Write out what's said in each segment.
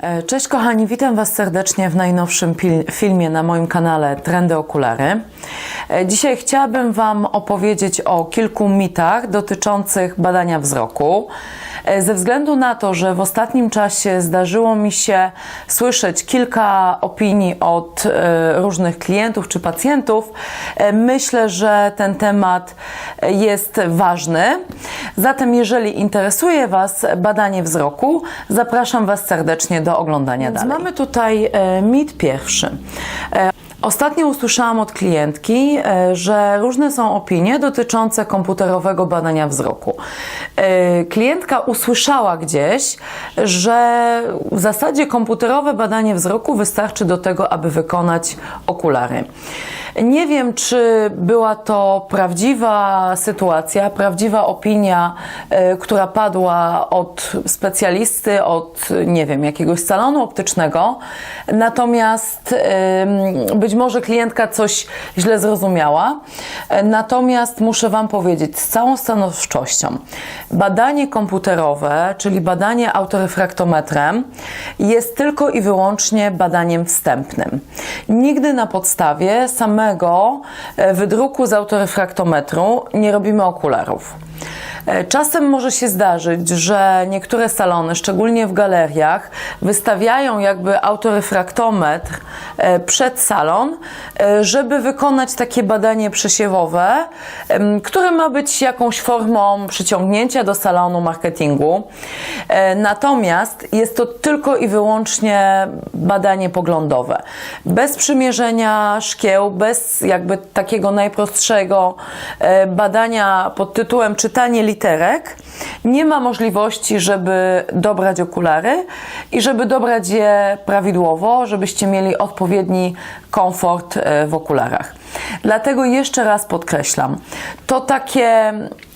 E, Cześć kochani, witam Was serdecznie w najnowszym filmie na moim kanale Trendy Okulary. E, Dzisiaj chciałabym Wam opowiedzieć o kilku mitach dotyczących badania wzroku. E, Ze względu na to, że w ostatnim czasie zdarzyło mi się słyszeć kilka opinii od e, różnych klientów czy pacjentów, e, myślę, że ten temat jest ważny. Zatem, jeżeli interesuje Was badanie wzroku, zapraszam Was serdecznie do oglądania dalej. Mamy tutaj mit pierwszy. Ostatnio usłyszałam od klientki, e, że różne są opinie dotyczące komputerowego badania wzroku. E, Klientka usłyszała gdzieś, że w zasadzie komputerowe badanie wzroku wystarczy do tego, aby wykonać okulary. Nie wiem, czy była to prawdziwa sytuacja, prawdziwa opinia, e, która padła od specjalisty, od nie wiem, jakiegoś salonu optycznego. Natomiast być może klientka coś źle zrozumiała. Natomiast muszę Wam powiedzieć z całą stanowczością, badanie komputerowe, czyli badanie autorefraktometrem, jest tylko i wyłącznie badaniem wstępnym. Nigdy na podstawie samego e, wydruku z autorefraktometru nie robimy okularów. E, Czasem może się zdarzyć, że niektóre salony, szczególnie w galeriach, wystawiają jakby autorefraktometr e, przed salon, e, żeby wykonać takie badanie przesiewowe, które ma być jakąś formą przyciągnięcia do salonu marketingu. Natomiast jest to tylko i wyłącznie badanie poglądowe. Bez przymierzenia szkieł, bez jakby takiego najprostszego badania pod tytułem czytanie literek, nie ma możliwości, żeby dobrać okulary i żeby dobrać je prawidłowo, żebyście mieli odpowiedni komfort e, w okularach. Dlatego jeszcze raz podkreślam, to takie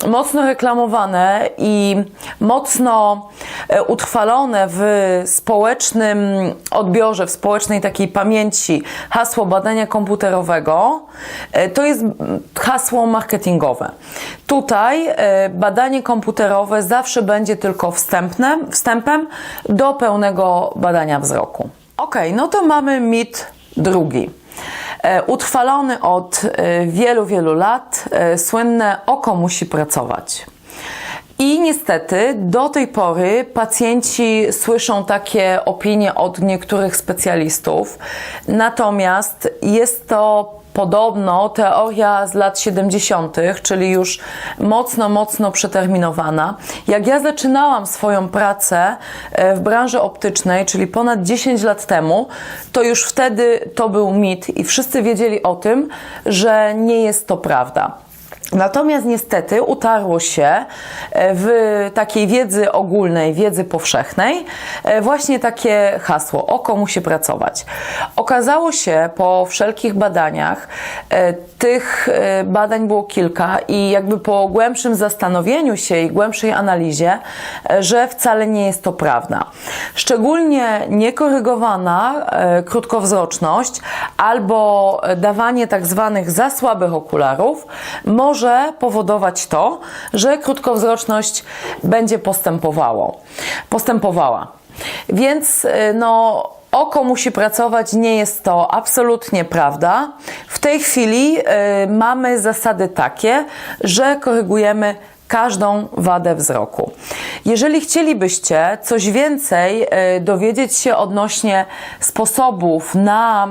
mocno reklamowane i mocno e, utrwalone w społecznym odbiorze, w społecznej takiej pamięci hasło badania komputerowego, e, to jest hasło marketingowe. Tutaj e, badanie komputerowe zawsze będzie tylko wstępnem, wstępem do pełnego badania wzroku. Ok, no to mamy mit drugi. E, Utrwalony od e, wielu, wielu lat, e, słynne oko musi pracować. I niestety do tej pory pacjenci słyszą takie opinie od niektórych specjalistów, natomiast jest to podobno teoria z lat 70., czyli już mocno, mocno przeterminowana. Jak ja zaczynałam swoją pracę e, w branży optycznej, czyli ponad 10 lat temu, to już wtedy to był mit i wszyscy wiedzieli o tym, że nie jest to prawda. Natomiast niestety utarło się e, w takiej wiedzy ogólnej, wiedzy powszechnej, e, właśnie takie hasło: oko musi pracować. Okazało się po wszelkich badaniach, e, tych badań było kilka, i jakby po głębszym zastanowieniu się i głębszej analizie, że wcale nie jest to prawda. Szczególnie niekorygowana krótkowzroczność albo dawanie tak zwanych za słabych okularów może powodować to, że krótkowzroczność będzie postępowało, postępowała. Więc y, no, oko musi pracować, nie jest to absolutnie prawda. W tej chwili y, mamy zasady takie, że korygujemy każdą wadę wzroku. Jeżeli chcielibyście coś więcej y, dowiedzieć się odnośnie sposobów na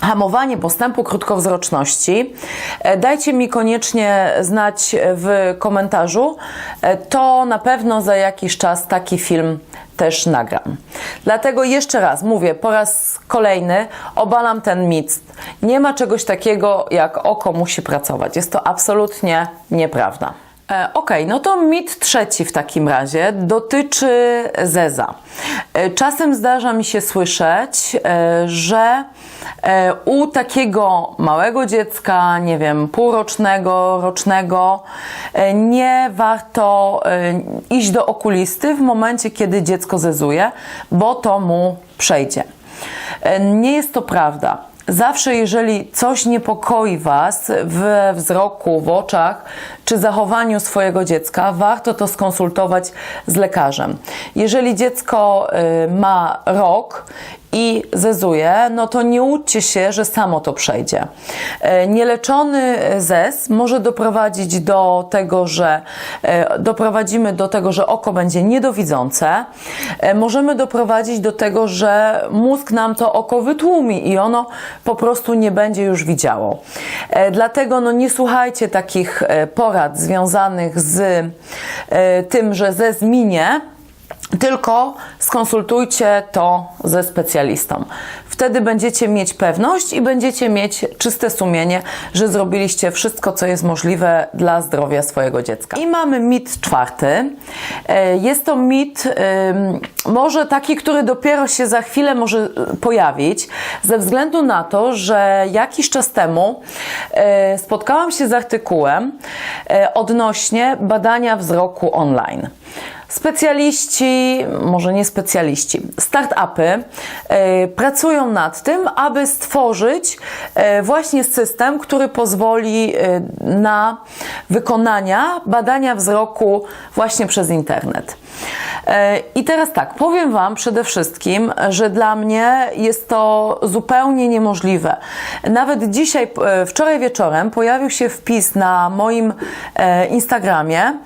hamowanie postępu krótkowzroczności, e, dajcie mi koniecznie znać w komentarzu. E, To na pewno za jakiś czas taki film też nagram. Dlatego jeszcze raz mówię, po raz kolejny obalam ten mit. Nie ma czegoś takiego jak oko musi pracować. Jest to absolutnie nieprawda. E, Okej, no to mit trzeci w takim razie dotyczy zeza. E, Czasem zdarza mi się słyszeć, e, że u takiego małego dziecka, nie wiem, półrocznego, rocznego, nie warto iść do okulisty w momencie, kiedy dziecko zezuje, bo to mu przejdzie. Nie jest to prawda. Zawsze, jeżeli coś niepokoi Was we wzroku, w oczach czy zachowaniu swojego dziecka, warto to skonsultować z lekarzem. Jeżeli dziecko y, ma rok i zezuje, no to nie łudźcie się, że samo to przejdzie. E, Nieleczony zez może doprowadzić do tego, że e, doprowadzimy do tego, że oko będzie niedowidzące. E, Możemy doprowadzić do tego, że mózg nam to oko wytłumi i ono po prostu nie będzie już widziało. E, Dlatego no, nie słuchajcie takich e, porad związanych z e, tym, że zez minie, tylko skonsultujcie to ze specjalistą. Wtedy będziecie mieć pewność i będziecie mieć czyste sumienie, że zrobiliście wszystko, co jest możliwe dla zdrowia swojego dziecka. I mamy mit czwarty. E, Jest to mit, może taki, który dopiero się za chwilę może y, pojawić, ze względu na to, że jakiś czas temu e, spotkałam się z artykułem e, odnośnie badania wzroku online. Specjaliści, może nie specjaliści, startupy e, pracują nad tym, aby stworzyć e, właśnie system, który pozwoli e, na wykonania badania wzroku właśnie przez internet. I teraz tak, powiem Wam przede wszystkim, że dla mnie jest to zupełnie niemożliwe. Nawet dzisiaj, wczoraj wieczorem pojawił się wpis na moim Instagramie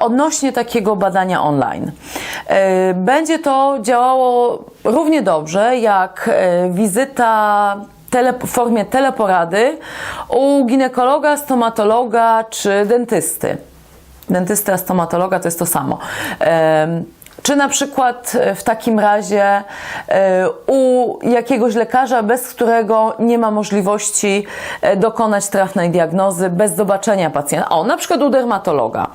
odnośnie takiego badania online. E, Będzie to działało równie dobrze jak e, wizyta w formie teleporady u ginekologa, stomatologa czy dentysty dentysty, stomatologa to jest to samo. Czy na przykład e, w takim razie e, u jakiegoś lekarza, bez którego nie ma możliwości e, dokonać trafnej diagnozy, bez zobaczenia pacjenta. O, na przykład u dermatologa.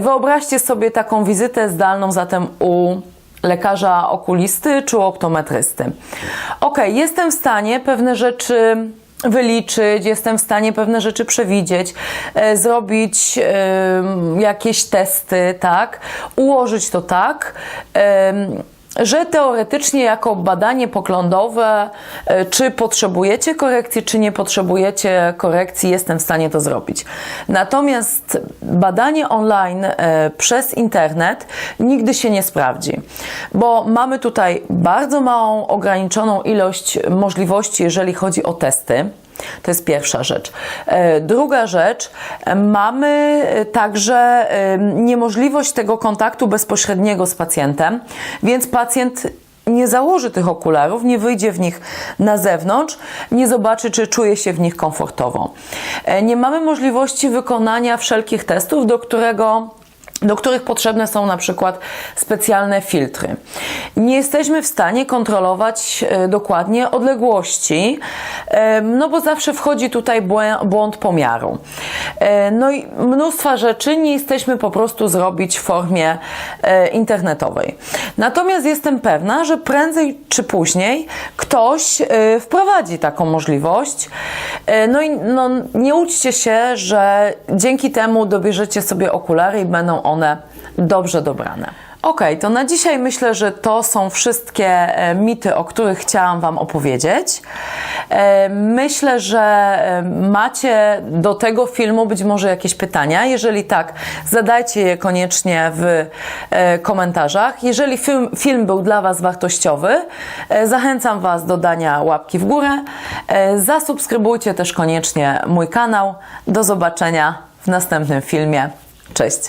Wyobraźcie sobie taką wizytę zdalną zatem u lekarza okulisty czy optometrysty. Ok, jestem w stanie pewne rzeczy wyliczyć, jestem w stanie pewne rzeczy przewidzieć, e, zrobić jakieś testy, tak, ułożyć to tak. Że teoretycznie jako badanie poglądowe, e, czy potrzebujecie korekcji, czy nie potrzebujecie korekcji, jestem w stanie to zrobić. Natomiast badanie online e, przez internet nigdy się nie sprawdzi, bo mamy tutaj bardzo małą, ograniczoną ilość możliwości, jeżeli chodzi o testy. To jest pierwsza rzecz. E, Druga rzecz, mamy także e, niemożliwość tego kontaktu bezpośredniego z pacjentem, więc pacjent nie założy tych okularów, nie wyjdzie w nich na zewnątrz, nie zobaczy, czy czuje się w nich komfortowo. E, Nie mamy możliwości wykonania wszelkich testów, do którego do których potrzebne są na przykład specjalne filtry. Nie jesteśmy w stanie kontrolować e, dokładnie odległości, e, no bo zawsze wchodzi tutaj błąd pomiaru. E, No i mnóstwa rzeczy nie jesteśmy po prostu zrobić w formie internetowej. Natomiast jestem pewna, że prędzej czy później ktoś wprowadzi taką możliwość. No i no, nie łudźcie się, że dzięki temu dobierzecie sobie okulary i będą one dobrze dobrane. Ok, to na dzisiaj myślę, że to są wszystkie e, mity, o których chciałam Wam opowiedzieć. E, Myślę, że e, macie do tego filmu być może jakieś pytania. Jeżeli tak, zadajcie je koniecznie w komentarzach. Jeżeli film, film był dla Was wartościowy, zachęcam Was do dania łapki w górę. Zasubskrybujcie też koniecznie mój kanał. Do zobaczenia w następnym filmie. Cześć!